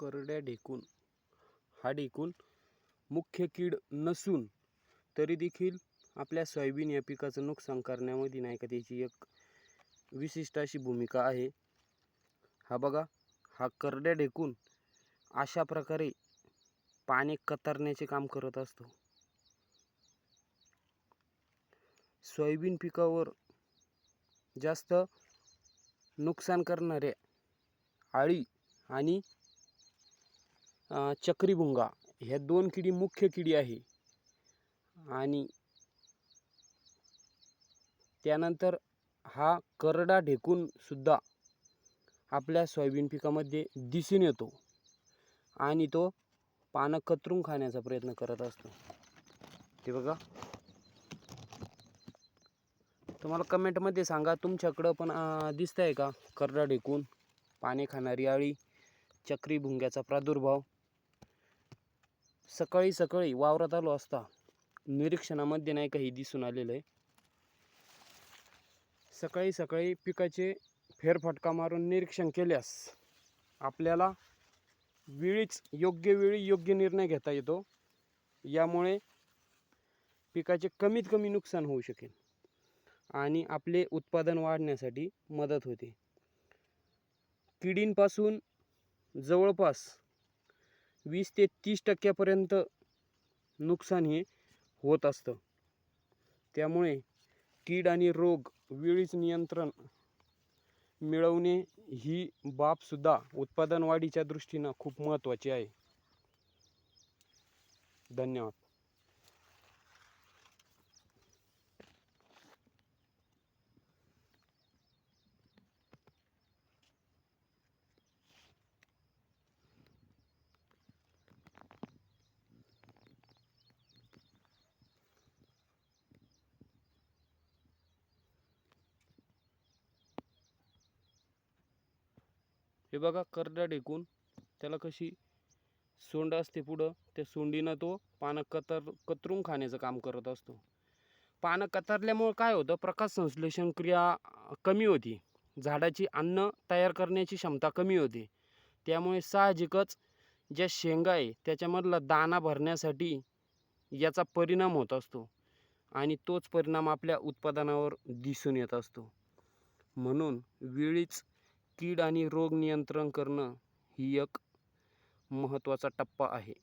करड्या ढेकूण हा ढेकूण मुख्य कीड नसून तरी देखील आपल्या सोयाबीन या पिकाचं नुकसान करण्यामध्ये नाही का त्याची एक विशिष्ट अशी भूमिका आहे. हा बघा हा करड्या ढेकून अशा प्रकारे पाने कतरण्याचे काम करत असतो. सोयाबीन पिकावर जास्त नुकसान करणाऱ्या आळी आणि चक्रीभुंगा ह्या दोन किडी मुख्य किडी आहे. आणि त्यानंतर हा करडा ढेकूनसुद्धा आपल्या सोयाबीन पिकामध्ये दिसून येतो. आणि तो पानं कतरून खाण्याचा प्रयत्न करत असतो. ते बघा. तुम्हाला कमेंटमध्ये सांगा तुमच्याकडं पण दिसत आहे का करडा ढेकून पाने खाणारी आळी चक्री भुंग्याचा प्रादुर्भाव? सकाळी सकाळी वावरात आलो असता निरीक्षणामध्ये नाही काही दिसून आलेलं आहे. सकाळी सकाळी पिकाचे फेरफटका मारून निरीक्षण केल्यास आपल्याला वेळीच योग्य वेळी योग्य निर्णय घेता येतो. यामुळे पिकाचे कमीत कमी नुकसान होऊ शकेल आणि आपले उत्पादन वाढण्यासाठी मदत होते. किडींपासून जवळपास वीस ते तीस टक्क्यापर्यंत नुकसान हे होत असतं. त्यामुळे कीड आणि रोग वेळीच नियंत्रण मिळवणे ही बाबसुद्धा उत्पादन वाढीच्या दृष्टीनं खूप महत्त्वाची आहे. धन्यवाद. हे बघा करडा ढेकून त्याला कशी सोंड असते पुढं त्या सोंडीनं तो पानं कतर कतरून खाण्याचं काम करत असतो. पानं कतरल्यामुळं काय होतं प्रकाश संश्लेषण क्रिया कमी होती. झाडाची अन्न तयार करण्याची क्षमता कमी होते. त्यामुळे साहजिकच ज्या शेंगा आहे त्याच्यामधला दाणा भरण्यासाठी याचा परिणाम होत असतो. आणि तोच परिणाम आपल्या उत्पादनावर दिसून येत असतो. म्हणून वेळीच कीड आणि रोग नियंत्रण करणं ही एक महत्त्वाचा टप्पा आहे.